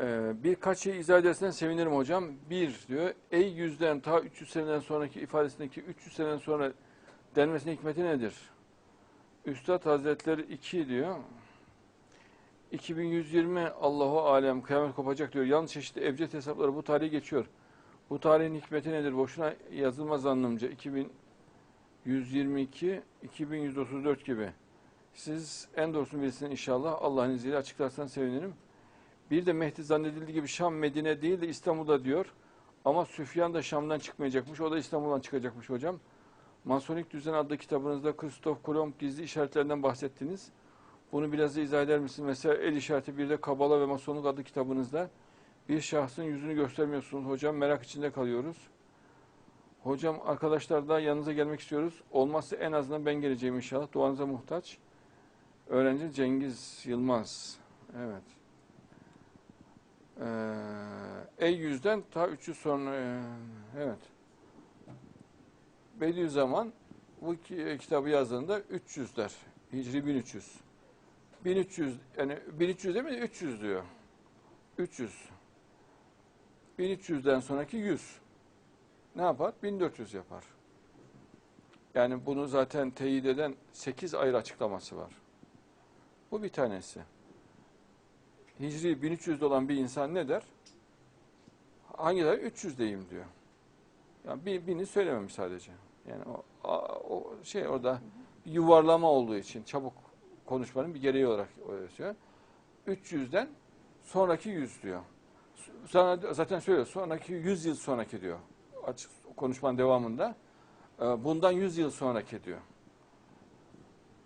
Ee, birkaç şey izah edersen sevinirim hocam. Bir diyor, ey yüzden ta 300 seneden sonraki ifadesindeki 300 seneden sonra denmesinin hikmeti nedir? Üstad Hazretleri 2 diyor. 2120 Allahu alem kıyamet kopacak diyor. Yanlış çeşitli evcet hesapları bu tarihi geçiyor. Bu tarihin hikmeti nedir? Boşuna yazılmaz anlamca. 2122, 2134 gibi. Siz en doğrusunu bilirsiniz inşallah. Allah'ın izniyle açıklarsanız sevinirim. Bir de Mehdi zannedildiği gibi Şam, Medine değil de İstanbul'da diyor. Ama Süfyan da Şam'dan çıkmayacakmış. O da İstanbul'dan çıkacakmış hocam. Masonik Düzen adlı kitabınızda Kristof Kolomb gizli işaretlerinden bahsettiniz. Bunu biraz da izah eder misiniz? Mesela el işareti bir de Kabala ve Masonluk adlı kitabınızda bir şahsın yüzünü göstermiyorsunuz hocam. Merak içinde kalıyoruz. Hocam arkadaşlar da yanınıza gelmek istiyoruz. Olmazsa en azından ben geleceğim inşallah. Duanıza muhtaç. Öğrenci Cengiz Yılmaz. Evet. Ee, ey yüzden ta 300 sonra e, evet. Bediüzzaman bu ki- kitabı yazdığında 300'ler. Hicri 1300. 1300 yani 1300 değil mi? 300 diyor. 300. 1300'den sonraki 100. Ne yapar? 1400 yapar. Yani bunu zaten teyit eden 8 ayrı açıklaması var. Bu bir tanesi. Hicri 1300'de olan bir insan ne der? Hangi der? 300 deyim diyor. Yani bir, birini söylememiş sadece. Yani o, o şey orada yuvarlama olduğu için çabuk konuşmanın bir gereği olarak söylüyor. 300'den sonraki 100 diyor. Sana zaten söylüyor. Sonraki 100 yıl sonraki diyor. Açık konuşmanın devamında. Ee, Bundan 100 yıl sonraki diyor.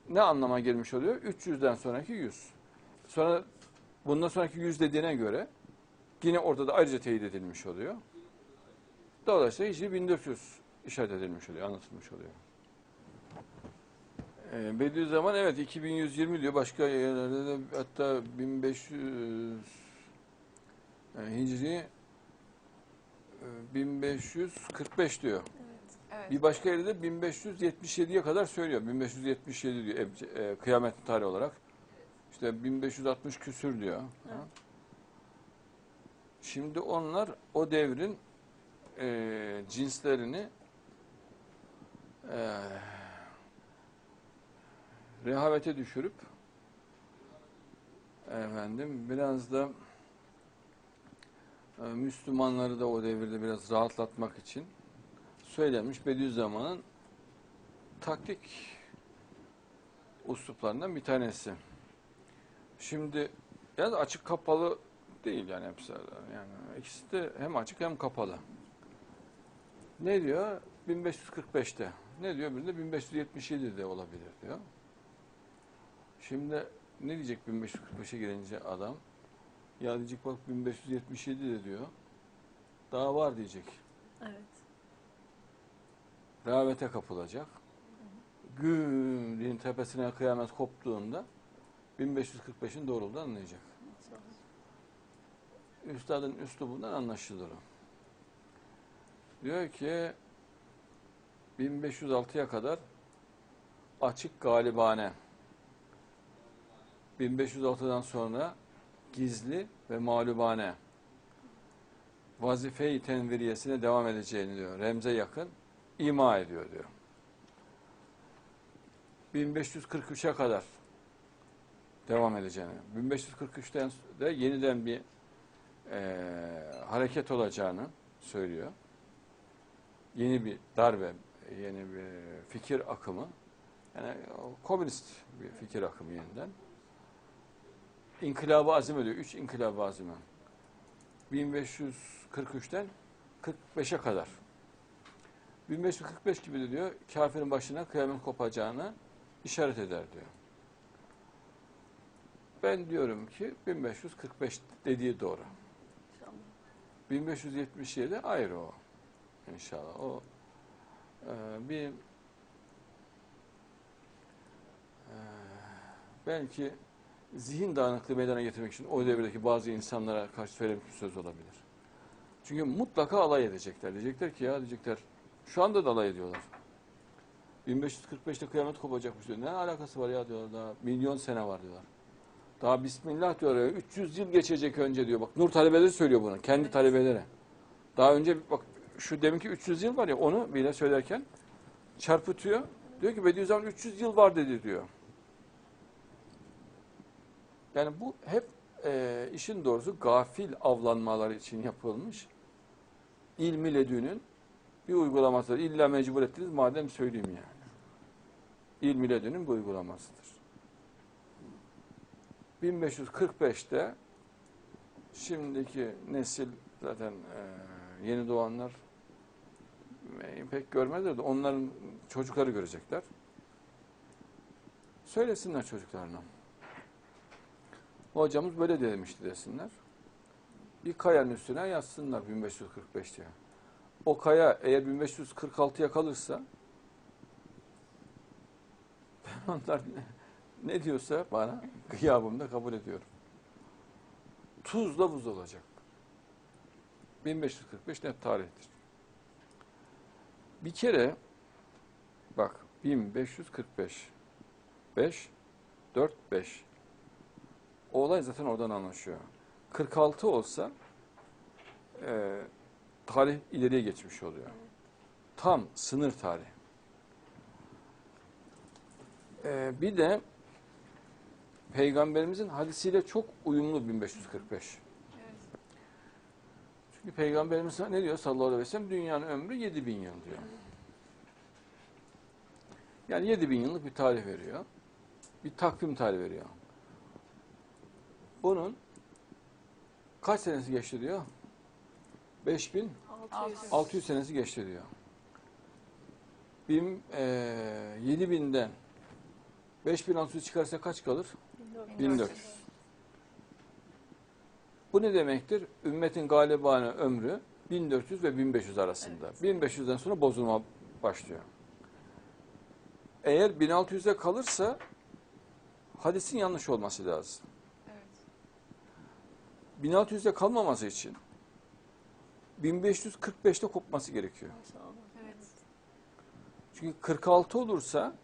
Ne anlama gelmiş oluyor? 300'den sonraki 100. Sonra bundan sonraki 100 dediğine göre yine orada da ayrıca teyit edilmiş oluyor. Dolayısıyla Hicri 1400 işaret edilmiş oluyor, anlatılmış oluyor. Ee, Bediüzzaman evet 2120 diyor. Başka yerlerde de hatta 1500 e, Hicri e, 1545 diyor. Evet. Bir başka yerde de 1577'ye kadar söylüyor. 1577 diyor ev- e, kıyamet tarihi olarak. İşte 1560 küsür diyor. Şimdi onlar o devrin e, cinslerini e, rehavete düşürüp efendim biraz da e, Müslümanları da o devirde biraz rahatlatmak için söylenmiş Bediüzzaman'ın taktik usluplarından bir tanesi. Şimdi ya da açık kapalı değil yani hepsi. Yani ikisi de hem açık hem kapalı. Ne diyor? 1545'te. Ne diyor? Birinde 1577'de olabilir diyor. Şimdi ne diyecek 1545'e gelince adam? Ya diyecek bak 1577 de diyor. Daha var diyecek. Evet. rehavete kapılacak. Gülün tepesine kıyamet koptuğunda 1545'in doğruluğunu anlayacak. Üstadın üslubundan anlaşılır o. Diyor ki 1506'ya kadar açık galibane 1506'dan sonra gizli ve mağlubane vazife-i tenviriyesine devam edeceğini diyor. Remze yakın ima ediyor diyor. 1543'e kadar devam edeceğini. 1543'ten de yeniden bir eee, hareket olacağını söylüyor. Yeni bir darbe, yeni bir fikir akımı. Yani komünist bir fikir akımı yeniden. İnkılabı azim ediyor. Üç inkılabı azimi. 1543'ten 45'e kadar. 1545 gibi de diyor kafirin başına kıyamet kopacağını işaret eder diyor. Ben diyorum ki 1545 dediği doğru. İnşallah. 1577 ayrı o. İnşallah. O e, bir e, belki zihin dağınıklığı meydana getirmek için o devirdeki bazı insanlara karşı söylemiş bir söz olabilir. Çünkü mutlaka alay edecekler. Diyecekler ki ya diyecekler şu anda da alay ediyorlar. 1545'te kıyamet kopacakmış diyor. Ne alakası var ya diyorlar daha milyon sene var diyorlar. Daha Bismillah diyor ya, 300 yıl geçecek önce diyor. Bak Nur talebeleri söylüyor bunu. Kendi talebeleri. Daha önce bak şu deminki 300 yıl var ya onu bile söylerken çarpıtıyor. Diyor ki Bediüzzaman 300 yıl var dedi diyor. Yani bu hep e, işin doğrusu gafil avlanmaları için yapılmış ilmi ledünün bir uygulamasıdır. İlla mecbur ettiniz madem söyleyeyim yani. İlmi ledünün bir uygulamasıdır. 1545'te şimdiki nesil zaten e, yeni doğanlar e, pek görmezler de onların çocukları görecekler. Söylesinler çocuklarına. Hocamız böyle demişti desinler. Bir kayanın üstüne yazsınlar 1545 diye. O kaya eğer 1546'ya kalırsa ben onlar ne, diyorsa bana gıyabımda kabul ediyorum. Tuzla buz olacak. 1545 net tarihtir. Bir kere bak 1545 5 4 5 o olay zaten oradan anlaşıyor. 46 olsa e, tarih ileriye geçmiş oluyor. Tam sınır tarih. E, bir de Peygamberimizin hadisiyle çok uyumlu 1545. Evet. Çünkü Peygamberimiz ne diyor sallallahu aleyhi ve sellem? Dünyanın ömrü 7000 yıl diyor. Yani 7000 yıllık bir tarih veriyor. Bir takvim tarihi veriyor. Bunun kaç senesi geçti diyor? 5000 600. 600 senesi geçti diyor. Bin, e, 7000'den 5600 çıkarsa kaç kalır? 1400. Bu ne demektir? Ümmetin galibane ömrü 1400 ve 1500 arasında. 1500'den sonra bozulma başlıyor. Eğer 1600'e kalırsa hadisin yanlış olması lazım. Evet. 1600'de kalmaması için 1545'te kopması gerekiyor. Evet. Çünkü 46 olursa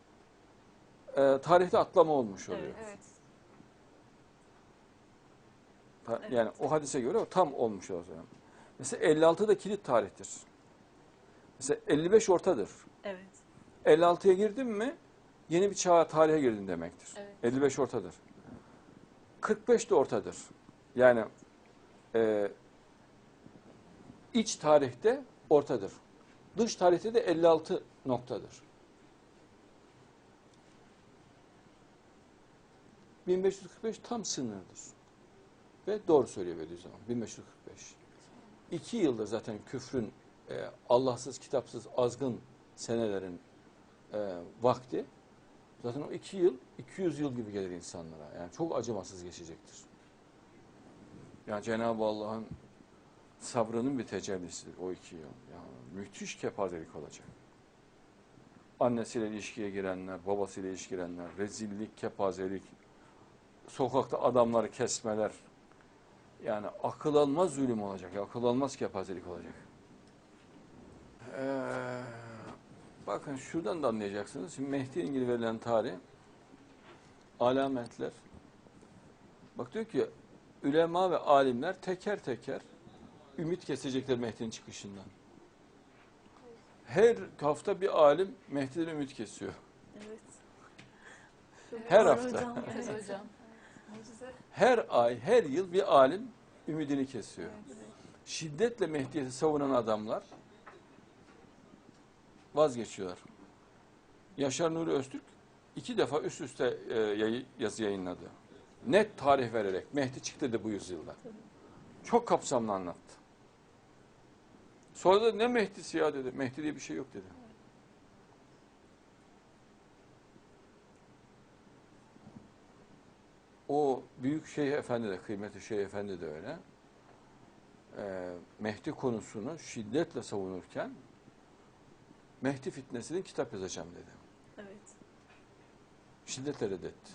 e, tarihte atlama olmuş oluyor. Evet. Evet. Ta- Evet. Yani o hadise göre o tam olmuş o zaman. Mesela 56 da kilit tarihtir. Mesela 55 ortadır. Evet. 56'ya girdin mi yeni bir çağa tarihe girdin demektir. Evet. 55 ortadır. 45 de ortadır. Yani e, iç tarihte ortadır. Dış tarihte de 56 noktadır. 1545 tam sınırdır. Ve doğru söylüyor Bediüzzaman. 1545. İki yıldır zaten küfrün e, Allahsız, kitapsız, azgın senelerin e, vakti. Zaten o iki yıl, 200 yıl gibi gelir insanlara. Yani çok acımasız geçecektir. Yani Cenab-ı Allah'ın sabrının bir tecellisidir o iki yıl. Yani müthiş kepazelik olacak. Annesiyle ilişkiye girenler, babasıyla ilişkiye girenler, rezillik, kepazelik, sokakta adamları kesmeler. Yani akıl almaz zulüm olacak, akıl almaz kepazelik olacak. Ee, bakın şuradan da anlayacaksınız. Şimdi Mehdi ilgili verilen tarih, alametler. Bak diyor ki, ülema ve alimler teker teker ümit kesecekler Mehdi'nin çıkışından. Her hafta bir alim Mehdi'den ümit kesiyor. Evet. Her hafta. hocam. Evet hocam. Her ay, her yıl bir alim ümidini kesiyor. Şiddetle Mehdi'yi savunan adamlar vazgeçiyorlar. Yaşar Nuri Öztürk iki defa üst üste e, yazı yayınladı. Net tarih vererek Mehdi çıktı dedi bu yüzyılda. Çok kapsamlı anlattı. Sonra da ne Mehdi'si ya dedi. Mehdi diye bir şey yok dedi. O büyük Şeyh Efendi de, kıymetli Şeyh Efendi de öyle. Ee, Mehdi konusunu şiddetle savunurken Mehdi fitnesini kitap yazacağım dedi. Evet. Şiddetle reddetti.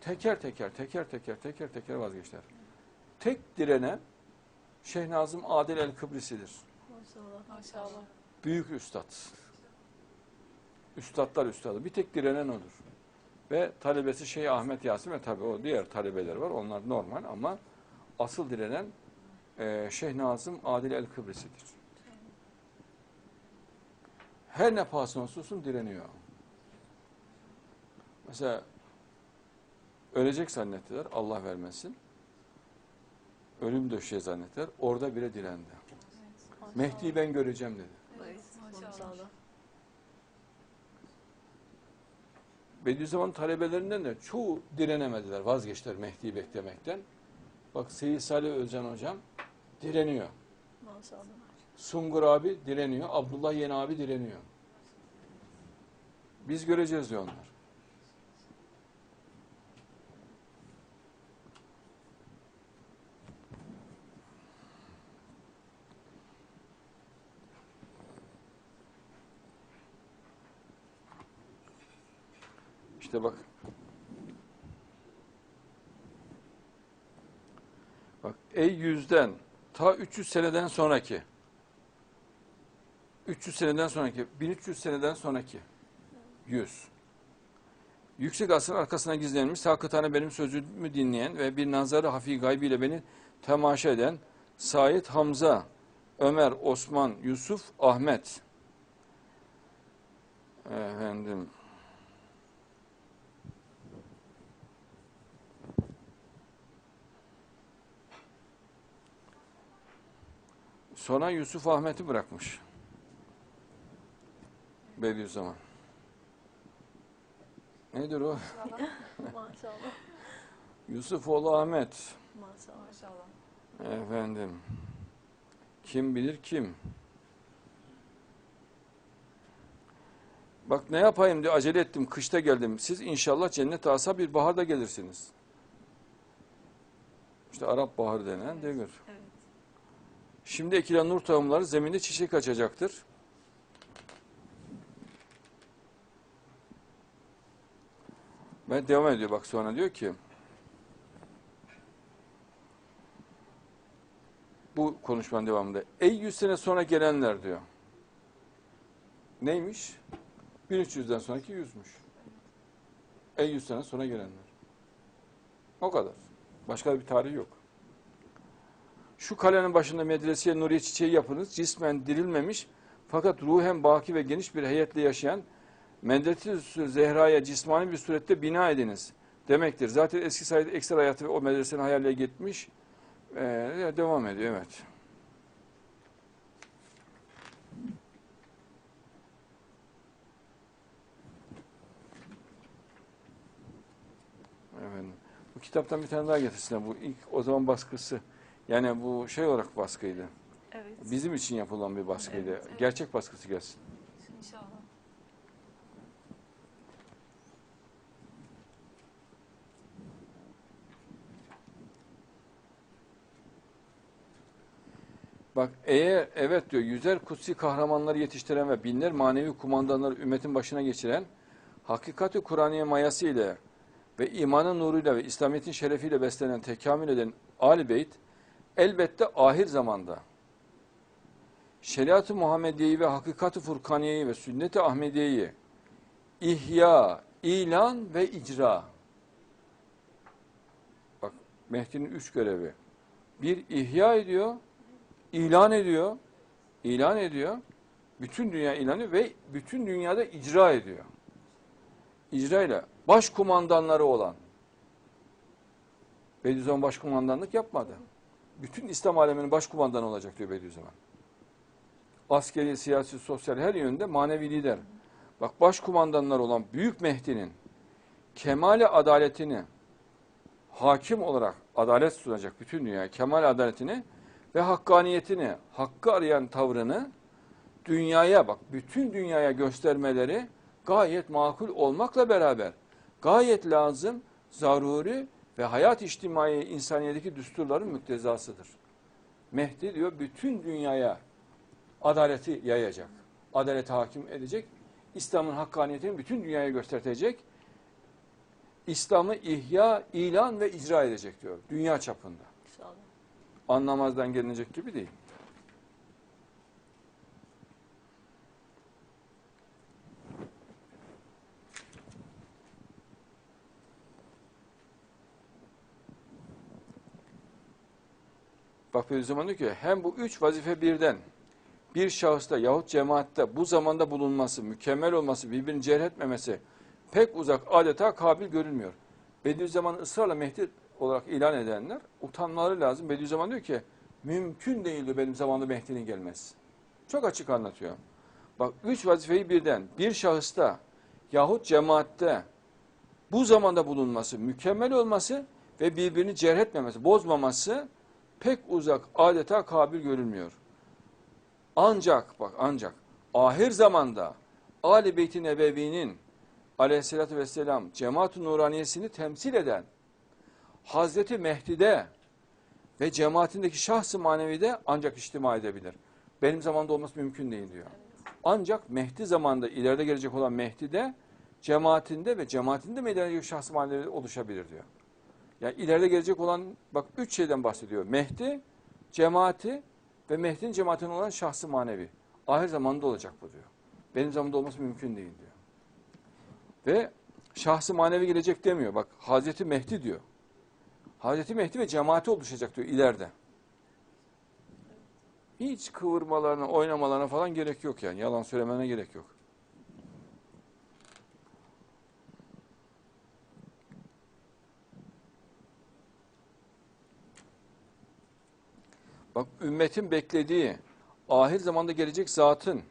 Teker teker, teker teker, teker teker vazgeçtiler. Tek direnen Şeyh Nazım Adil el Kıbrisi'dir. Maşallah. Maşallah. Büyük üstad. Üstadlar üstadı. Bir tek direnen odur. Ve talebesi Şeyh Ahmet Yasin ve tabii o diğer talebeler var. Onlar normal ama asıl direnen e, Şeyh Nazım Adil El Kıbrisi'dir. Her ne pahasına olsun direniyor. Mesela ölecek zannettiler, Allah vermesin. Ölüm döşeği zannettiler, orada bile direndi. Mehdi'yi ben göreceğim dedi. Evet. Maşallah. Bediüzzaman talebelerinden de çoğu direnemediler, vazgeçtiler Mehdi'yi beklemekten. Bak Seyyid Salih Özcan hocam direniyor. Maşallah. Sungur abi direniyor, Abdullah Yeni abi direniyor. Biz göreceğiz diyor onlar. İşte bak. Bak ey yüzden ta 300 seneden sonraki 300 seneden sonraki 1300 seneden sonraki 100 Yüksek asrın arkasına gizlenmiş sakıtane benim sözümü dinleyen ve bir nazarı hafi gaybiyle beni temaşa eden Said Hamza, Ömer, Osman, Yusuf, Ahmet. Efendim. Sonra Yusuf Ahmet'i bırakmış. Bediüzzaman. Nedir o? Maşallah. Yusuf oğlu Ahmet. Maşallah. Efendim. Kim bilir kim? Bak ne yapayım diye acele ettim. Kışta geldim. Siz inşallah cennet asa bir baharda gelirsiniz. İşte Arap baharı denen devir. Evet. Şimdi ekilen nur tohumları zeminde çiçek açacaktır. Ben devam ediyor bak sonra diyor ki bu konuşmanın devamında ey yüz sene sonra gelenler diyor. Neymiş? 1300'den sonraki yüzmüş. Ey yüz sene sonra gelenler. O kadar. Başka bir tarih yok. Şu kalenin başında medreseye nuriye çiçeği yapınız. Cismen dirilmemiş fakat ruhen baki ve geniş bir heyetle yaşayan medrese Zehra'ya cismani bir surette bina ediniz demektir. Zaten eski sayıda ekstra hayatı ve o medresenin hayaline gitmiş. Ee, devam ediyor evet. Efendim. Bu kitaptan bir tane daha getirsinler. Bu ilk o zaman baskısı. Yani bu şey olarak baskıydı. Evet. Bizim için yapılan bir baskıydı. Evet, evet. Gerçek baskısı gelsin. İnşallah. Bak eğer evet diyor yüzer kutsi kahramanları yetiştiren ve binler manevi kumandanları ümmetin başına geçiren hakikati Kur'aniye mayası ile ve imanın nuruyla ve İslamiyet'in şerefiyle beslenen tekamül eden Ali Beyt elbette ahir zamanda şeriat-ı Muhammediye'yi ve hakikat-ı Furkaniye'yi ve sünnet-i Ahmediye'yi ihya, ilan ve icra. Bak Mehdi'nin üç görevi. Bir ihya ediyor, ilan ediyor, ilan ediyor, bütün dünya ilan ediyor ve bütün dünyada icra ediyor. İcra ile başkumandanları olan, Bediüzzaman başkumandanlık yapmadı. Bütün İslam aleminin başkumandanı olacak diyor Bediüzzaman. Askeri, siyasi, sosyal her yönde manevi lider. Bak başkumandanlar olan Büyük Mehdi'nin kemale adaletini hakim olarak adalet sunacak bütün dünya kemal adaletini ve hakkaniyetini, hakkı arayan tavrını dünyaya bak bütün dünyaya göstermeleri gayet makul olmakla beraber gayet lazım, zaruri ve hayat içtimai insaniyedeki düsturların müktezasıdır. Mehdi diyor bütün dünyaya adaleti yayacak. Adaleti hakim edecek. İslam'ın hakkaniyetini bütün dünyaya göstertecek. İslam'ı ihya, ilan ve icra edecek diyor. Dünya çapında. İnşallah. Anlamazdan gelinecek gibi değil. Bak Bediüzzaman diyor ki hem bu üç vazife birden bir şahısta yahut cemaatte bu zamanda bulunması, mükemmel olması, birbirini cerh etmemesi pek uzak adeta kabil görülmüyor. Bediüzzaman ısrarla Mehdi olarak ilan edenler utanmaları lazım. Bediüzzaman diyor ki mümkün değildi benim zamanımda Mehdi'nin gelmesi. Çok açık anlatıyor. Bak üç vazifeyi birden bir şahısta yahut cemaatte bu zamanda bulunması, mükemmel olması ve birbirini cerh etmemesi, bozmaması pek uzak adeta kabil görülmüyor. Ancak bak ancak ahir zamanda Ali Beyt-i Nebevi'nin aleyhissalatü vesselam cemaat-ı nuraniyesini temsil eden Hazreti Mehdi'de ve cemaatindeki şahs-ı manevide ancak içtima edebilir. Benim zamanımda olması mümkün değil diyor. Ancak Mehdi zamanında ileride gelecek olan Mehdi'de cemaatinde ve cemaatinde meydana gelecek şahs-ı manevide oluşabilir diyor. Yani ileride gelecek olan bak üç şeyden bahsediyor. Mehdi, cemaati ve Mehdi'nin cemaatine olan şahsı manevi. Ahir zamanda olacak bu diyor. Benim zamanımda olması mümkün değil diyor. Ve şahsı manevi gelecek demiyor. Bak Hazreti Mehdi diyor. Hazreti Mehdi ve cemaati oluşacak diyor ileride. Hiç kıvırmalarına, oynamalarına falan gerek yok yani. Yalan söylemene gerek yok. Bak ümmetin beklediği ahir zamanda gelecek zatın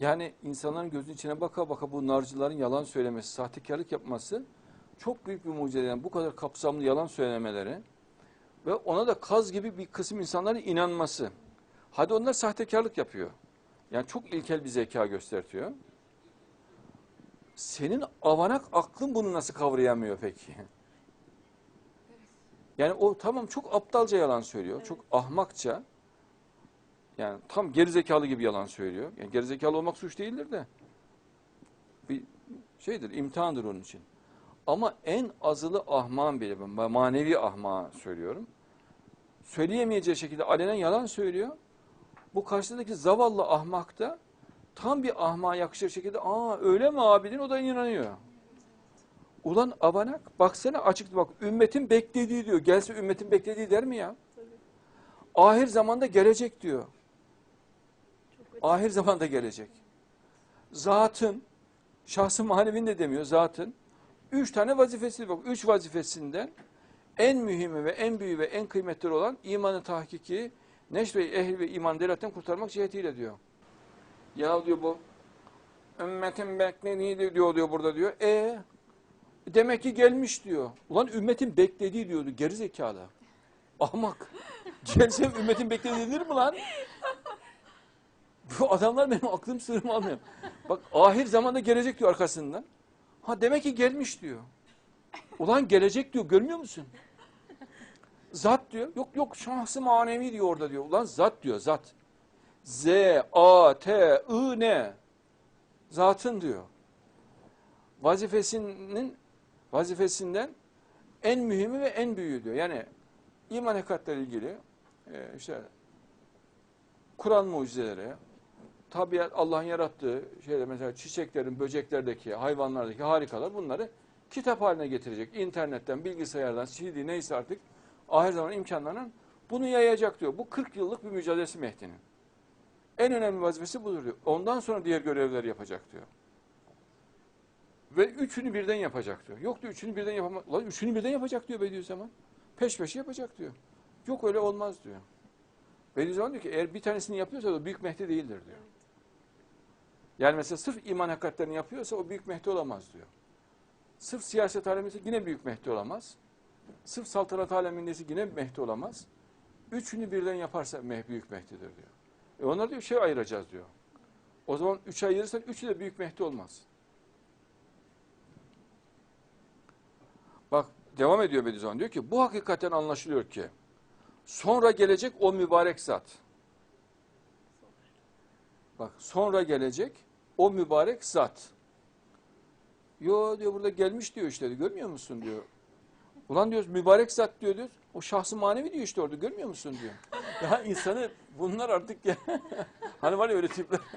yani insanların gözünün içine baka baka bu narcıların yalan söylemesi, sahtekarlık yapması çok büyük bir mucize. Yani bu kadar kapsamlı yalan söylemeleri ve ona da kaz gibi bir kısım insanların inanması. Hadi onlar sahtekarlık yapıyor. Yani çok ilkel bir zeka göstertiyor. Senin avanak aklın bunu nasıl kavrayamıyor peki? Yani o tamam çok aptalca yalan söylüyor. Çok ahmakça. Yani tam gerizekalı gibi yalan söylüyor. Yani gerizekalı olmak suç değildir de. Bir şeydir, imtihandır onun için. Ama en azılı ahman bile, ben manevi ahma söylüyorum. Söyleyemeyeceği şekilde alenen yalan söylüyor. Bu karşısındaki zavallı ahmak da tam bir ahmağa yakışır şekilde aa öyle mi abidin o da inanıyor. Ulan avanak baksana açık bak ümmetin beklediği diyor. Gelse ümmetin beklediği der mi ya? Ahir zamanda gelecek diyor. Ahir zamanda gelecek. Zatın, şahsı manevin de demiyor zatın. Üç tane vazifesi bak. Üç vazifesinden en mühimi ve en büyüğü ve en kıymetli olan imanı tahkiki, neşre ehli ve iman delatten kurtarmak cihetiyle diyor. Ya diyor bu ümmetin beklediği diyor diyor burada diyor. E demek ki gelmiş diyor. Ulan ümmetin beklediği diyordu gerizekalı. Ahmak. Gelse ümmetin beklediği denir mi lan? Bu adamlar benim aklım sırrımı almıyor. Bak ahir zamanda gelecek diyor arkasından. Ha demek ki gelmiş diyor. Ulan gelecek diyor görmüyor musun? Zat diyor. Yok yok şahsı manevi diyor orada diyor. Ulan zat diyor zat. Z, A, T, I, N. Zatın diyor. Vazifesinin vazifesinden en mühimi ve en büyüğü diyor. Yani iman hakikatleri ilgili e, işte Kur'an mucizeleri, tabiat Allah'ın yarattığı şeyler mesela çiçeklerin, böceklerdeki, hayvanlardaki harikalar bunları kitap haline getirecek. İnternetten, bilgisayardan, CD neyse artık ahir zaman imkanlarının bunu yayacak diyor. Bu 40 yıllık bir mücadelesi Mehdi'nin. En önemli vazifesi budur diyor. Ondan sonra diğer görevleri yapacak diyor. Ve üçünü birden yapacak diyor. Yok diyor üçünü birden yapamaz. Ulan üçünü birden yapacak diyor Bediüzzaman. Peş peşe yapacak diyor. Yok öyle olmaz diyor. Bediüzzaman diyor ki eğer bir tanesini yapıyorsa o büyük Mehdi değildir diyor. Yani mesela sırf iman hakikatlerini yapıyorsa o büyük Mehdi olamaz diyor. Sırf siyaset alemindeyse yine büyük Mehdi olamaz. Sırf saltanat alemindeyse yine Mehdi olamaz. Üçünü birden yaparsa meh, büyük Mehdi'dir diyor. E onlar diyor şey ayıracağız diyor. O zaman üç ayırırsan üçü de büyük Mehdi olmaz. Bak devam ediyor Bediüzzaman diyor ki bu hakikaten anlaşılıyor ki sonra gelecek o mübarek zat. Bak sonra gelecek o mübarek zat. Yo diyor burada gelmiş diyor işte görmüyor musun diyor. Ulan diyoruz mübarek zat diyor diyor. O şahsı manevi diyor işte orada görmüyor musun diyor. Ya insanı bunlar artık ya. hani var ya öyle tipler.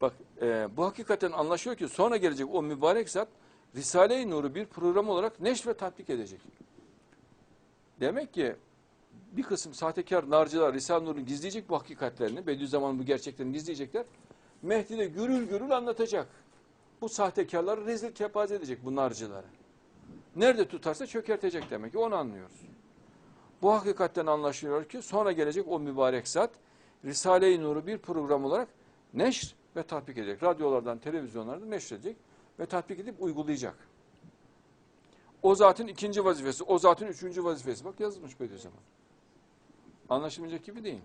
Bak e, bu hakikaten anlaşıyor ki sonra gelecek o mübarek zat Risale-i Nur'u bir program olarak neşr ve tatbik edecek. Demek ki bir kısım sahtekar narcılar Risale-i Nur'un gizleyecek bu hakikatlerini, Bediüzzaman'ın bu gerçeklerini gizleyecekler. Mehdi de gürül gürül anlatacak. Bu sahtekarları rezil kepaze edecek bu narcıları. Nerede tutarsa çökertecek demek ki onu anlıyoruz. Bu hakikatten anlaşılıyor ki sonra gelecek o mübarek zat Risale-i Nur'u bir program olarak neşr ve tatbik edecek. Radyolardan, televizyonlardan neşredecek ve tatbik edip uygulayacak. O zatın ikinci vazifesi, o zatın üçüncü vazifesi. Bak yazılmış Bediüzzaman. Anlaşılmayacak gibi değil.